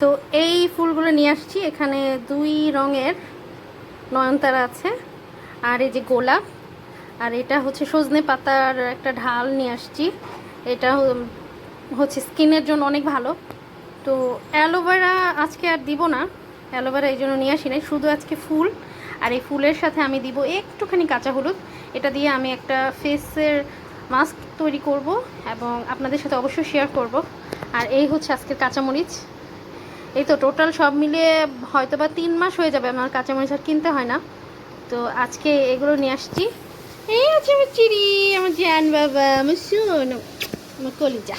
তো এই ফুলগুলো নিয়ে আসছি। এখানে দুই রঙের নয়নতারা আছে আর এই যে গোলাপ। আর এটা হচ্ছে সজনে পাতার একটা ঢাল নিয়ে আসছি। এটা হচ্ছে স্কিনের জন্য অনেক ভালো। তো অ্যালোভেরা আজকে আর দিব না। অ্যালোভেরা এই জন্য নিয়ে আসি নাই। শুধু আজকে ফুল। আর এই ফুলের সাথে আমি দিব একটুখানি কাঁচা হলুদ। এটা দিয়ে আমি একটা ফেসের মাস্ক তৈরি করব এবং আপনাদের সাথে অবশ্যই শেয়ার করব। আর এই হচ্ছে আজকের কাঁচামরিচ। এই তো টোটাল সব মিলিয়ে হয়তো বা তিন মাস হয়ে যাবে আমার কাঁচামরিচ আর কিনতে হয় না। তো আজকে এগুলো নিয়ে আসছি। এই আছে আমার চিড়ি, আমার জ্যান বাবা, আমার শোন আমার কলিজা।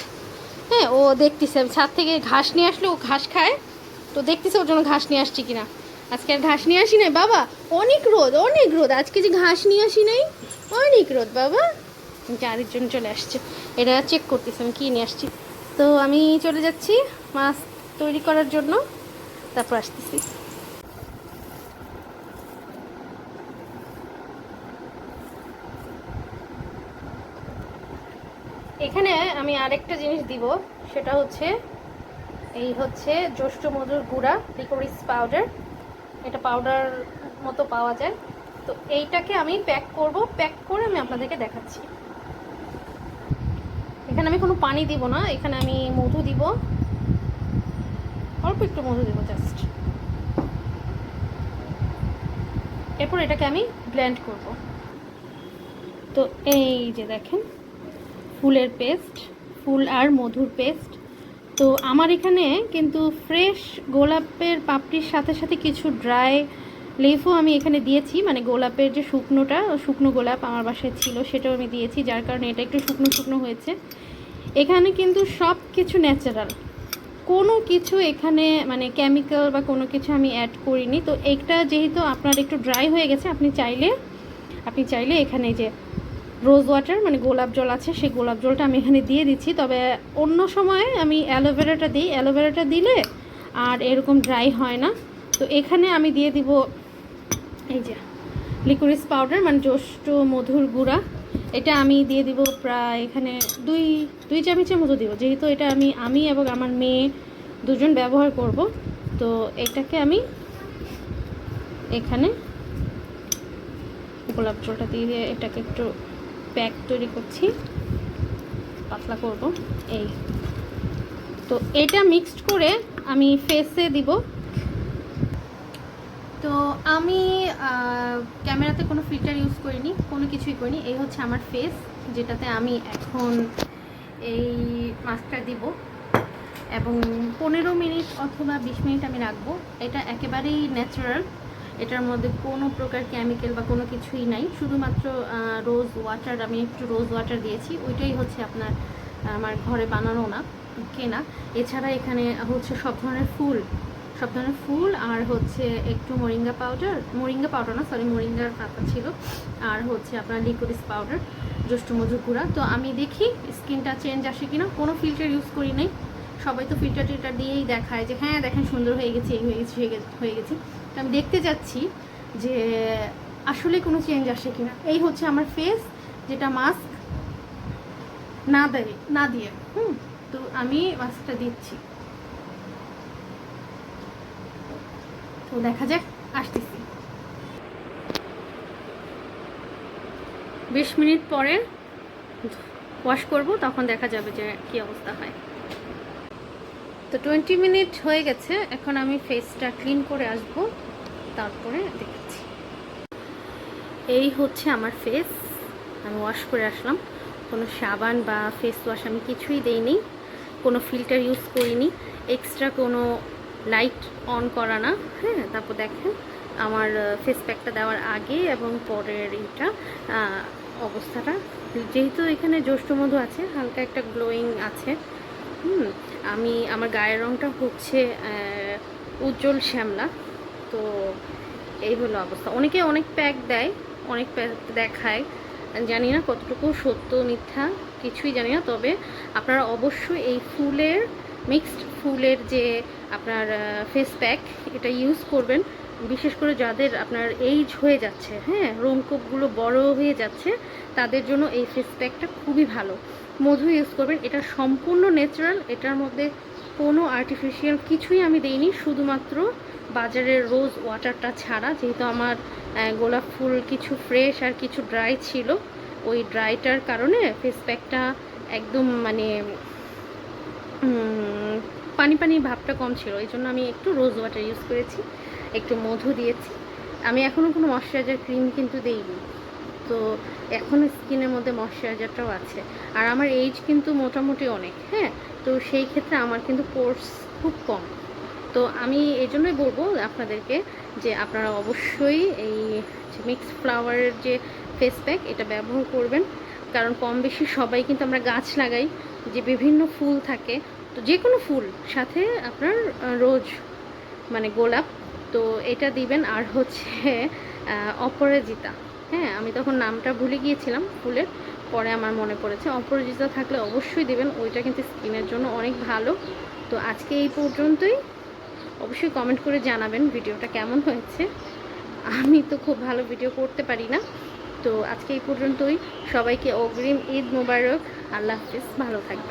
হ্যাঁ ও দেখতেছে, আমি ছাদ থেকে ঘাস নিয়ে আসলে ও ঘাস খায়। তো দেখতেছে ওর জন্য ঘাস নিয়ে আসছি কিনা। আজকে আর ঘাস নিয়ে আসি নাই, বাবা, অনেক রোদ অনেক রোদ। আজকে যে ঘাস নিয়ে আসি নাই, অনেক রোদ, বাবা। যে আরেকজন চলে আসছে। এটা চেক করতেছে, আমি কী নিয়ে আসছি। তো আমি চলে যাচ্ছি, মাছ তৈরি করার জন্য। তারপর আসতেছি। এখানে আমি আরেকটা জিনিস দিব, সেটা হচ্ছে, এই হচ্ছে জ্যৈষ্ঠ মধুর গুঁড়া লিকোরিস পাউডার এটা পাউডার মতো পাওয়া যায়। তো এইটাকে আমি প্যাক করব। প্যাক করে আমি আপনাদেরকে দেখাচ্ছি। এখানে আমি কোনো পানি দিব না। এখানে আমি মধু দিব। অল্প একটু মধু দিব জাস্ট এরপর এটাকে আমি ব্লেন্ড করব। তো এই যে দেখেন, ফুলের পেস্ট ফুল আর মধুর পেস্ট তো আমার এখানে কিন্তু ফ্রেশ গোলাপের পাপড়ির সাথে সাথে কিছু ড্রাই লেফও আমি এখানে দিয়েছি। মানে গোলাপের যে শুকনোটা, শুকনো গোলাপ আমার বাসায় ছিল, সেটাও আমি দিয়েছি, যার কারণে এটা একটু শুকনো শুকনো হয়েছে। এখানে কিন্তু সব কিছু ন্যাচারাল কোনো কিছু এখানে মানে কেমিক্যাল বা কোনো কিছু আমি অ্যাড করিনি। তো এইটা যেহেতু আপনার একটু ড্রাই হয়ে গেছে, আপনি চাইলে আপনি চাইলে এখানে যে রোজ ওয়াটার মানে গোলাপ জল আছে, সেই গোলাপ জলটা আমি এখানে দিয়ে দিচ্ছি। তবে অন্য সময় আমি অ্যালোভেরাটা দিই। অ্যালোভেরাটা দিলে আর এরকম ড্রাই হয় না। তো এখানে আমি দিয়ে দিব এই যে লিকুইড পাউডার মানে জ্যৈষ্ঠ মধুর গুঁড়া। এটা আমি দিয়ে দিব প্রায় এখানে দুই দুই চামচের মতো দিব। যেহেতু এটা আমি আমি এবং আমার মেয়ে দুজন ব্যবহার করব। তো এটাকে আমি এখানে গোলাপ জলটা দিয়ে এটাকে একটু প্যাক তৈরি করছি। পাতলা করব, এই। তো এটা মিক্সড করে আমি ফেসে দিব। তো আমি ক্যামেরাতে কোনো ফিল্টার ইউজ করিনি, কোনো কিছুই করিনি। এই হচ্ছে আমার ফেস যেটাতে আমি এখন এই মাস্কটা দিব। এবং পনেরো মিনিট অথবা বিশ মিনিট আমি রাখব। এটা একেবারেই ন্যাচারাল এটার মধ্যে কোনো প্রকার কেমিক্যাল বা কোনো কিছুই নাই। শুধুমাত্র রোজ ওয়াটার আমি একটু রোজ ওয়াটার দিয়েছি। ওইটাই হচ্ছে আপনার, আমার ঘরে বানানো না, কেনা। এছাড়া এখানে হচ্ছে সব ধরনের ফুল। সব ধরনের ফুল আর হচ্ছে একটু মোরিঙ্গা পাউডার মোরিঙ্গা পাউডার না সরি মোরিঙ্গার পাতা ছিল। আর হচ্ছে আপনার লিকুইডিস পাউডার জ্যৈষ্ঠ মধুর গুঁড়া। তো আমি দেখি স্কিনটা চেঞ্জ আসে কিনা। কোনো ফিল্টার ইউজ করি নাই। সবাই তো ফিল্টার টিল্টার দিয়েই দেখায় যে হ্যাঁ দেখেন সুন্দর হয়ে গেছে, এই হয়ে গেছে হয়ে গেছে। তো আমি দেখতে যাচ্ছি যে আসলে কোনো চেঞ্জ আসে কিনা। এই হচ্ছে আমার ফেস যেটা মাস্ক না দেয়, না দিয়ে। হুম, তো আমি মাস্কটা দিচ্ছি। তো দেখা যাক, আসতেছি। বিশ মিনিট পরে ওয়াশ করব, তখন দেখা যাবে যে কি অবস্থা হয়। তো টোয়েন্টি মিনিট হয়ে গেছে, এখন আমি ফেসটা ক্লিন করে আসব, তারপরে দেখেছি। এই হচ্ছে আমার ফেস আমি ওয়াশ করে আসলাম। কোনো সাবান বা ফেস ওয়াশ আমি কিছুই দেইনি, কোনো ফিল্টার ইউজ করিনি এক্সট্রা কোনো লাইট অন করা না। হ্যাঁ তারপর দেখেন, আমার ফেস প্যাকটা দেওয়ার আগে এবং পরের এইটা অবস্থাটা। যেহেতু এখানে জ্যৈষ্ঠ মধু আছে, হালকা একটা গ্লোয়িং আছে। হুম, আমি, আমার গায়ের রঙটা হচ্ছে উজ্জ্বল শ্যামলা। তো এই হলো অবস্থা। অনেকে অনেক প্যাক দেয়, অনেক প্যাক দেখায়। জানি না কতটুকু সত্য, মিথ্যা, কিছুই জানি না। তবে আপনারা অবশ্যই এই ফুলের মিক্সড ফুলের যে আপনার ফেস প্যাক এটা ইউজ করবেন। বিশেষ করে যাদের আপনার এইজ হয়ে যাচ্ছে হ্যাঁ রোমকূপগুলো বড় হয়ে যাচ্ছে, তাদের জন্য এই ফেস প্যাকটা খুবই ভালো। মধু ইউজ করবেন, এটা সম্পূর্ণ ন্যাচারাল এটার মধ্যে কোনো আর্টিফিশিয়াল কিছুই আমি দেইনি, শুধুমাত্র বাজারের রোজ ওয়াটারটা ছাড়া, যেহেতু আমার গোলাপ ফুল কিছু ফ্রেশ আর কিছু ড্রাই ছিল, ওই ড্রাইটার কারণে ফেস প্যাকটা একদম মানে পানি পানি ভাবটা কম ছিল, এই জন্য আমি একটু রোজ ওয়াটার ইউজ করেছি। একটু মধু দিয়েছি। আমি এখনও কোনো ময়শ্চারাইজার ক্রিম কিন্তু দিইনি। তো এখনও স্কিনের মধ্যে ময়শ্চারাইজারটাও আছে। আর আমার এইজ কিন্তু মোটামুটি অনেক হ্যাঁ? তো সেই ক্ষেত্রে আমার কিন্তু কোর্স খুব কম। তো আমি এই জন্যই বলব আপনাদেরকে যে আপনারা অবশ্যই এই মিক্স ফ্লাওয়ারের যে ফেস প্যাক এটা ব্যবহার করবেন। কারণ কম বেশি সবাই কিন্তু আমরা গাছ লাগাই, যে বিভিন্ন ফুল থাকে। তো যে কোনো ফুল, সাথে আপনার রোজ মানে গোলাপ তো এটা দিবেন আর হচ্ছে অপরাজিতা। হ্যাঁ আমি তখন নামটা ভুলে গিয়েছিলাম ফুলের, পরে আমার মনে পড়েছে। অপরাজিতা থাকলে অবশ্যই দিবেন, ওইটা কিন্তু স্কিনের জন্য অনেক ভালো। তো আজকে এই পর্যন্তই। অবশ্যই কমেন্ট করে জানাবেন ভিডিওটা কেমন হয়েছে। আমি তো খুব ভালো ভিডিও করতে পারি না। তো আজকে এই পর্যন্তই। সবাইকে অগ্রিম ঈদ মোবারক। আল্লাহ হাফিজ। ভালো থাকবেন।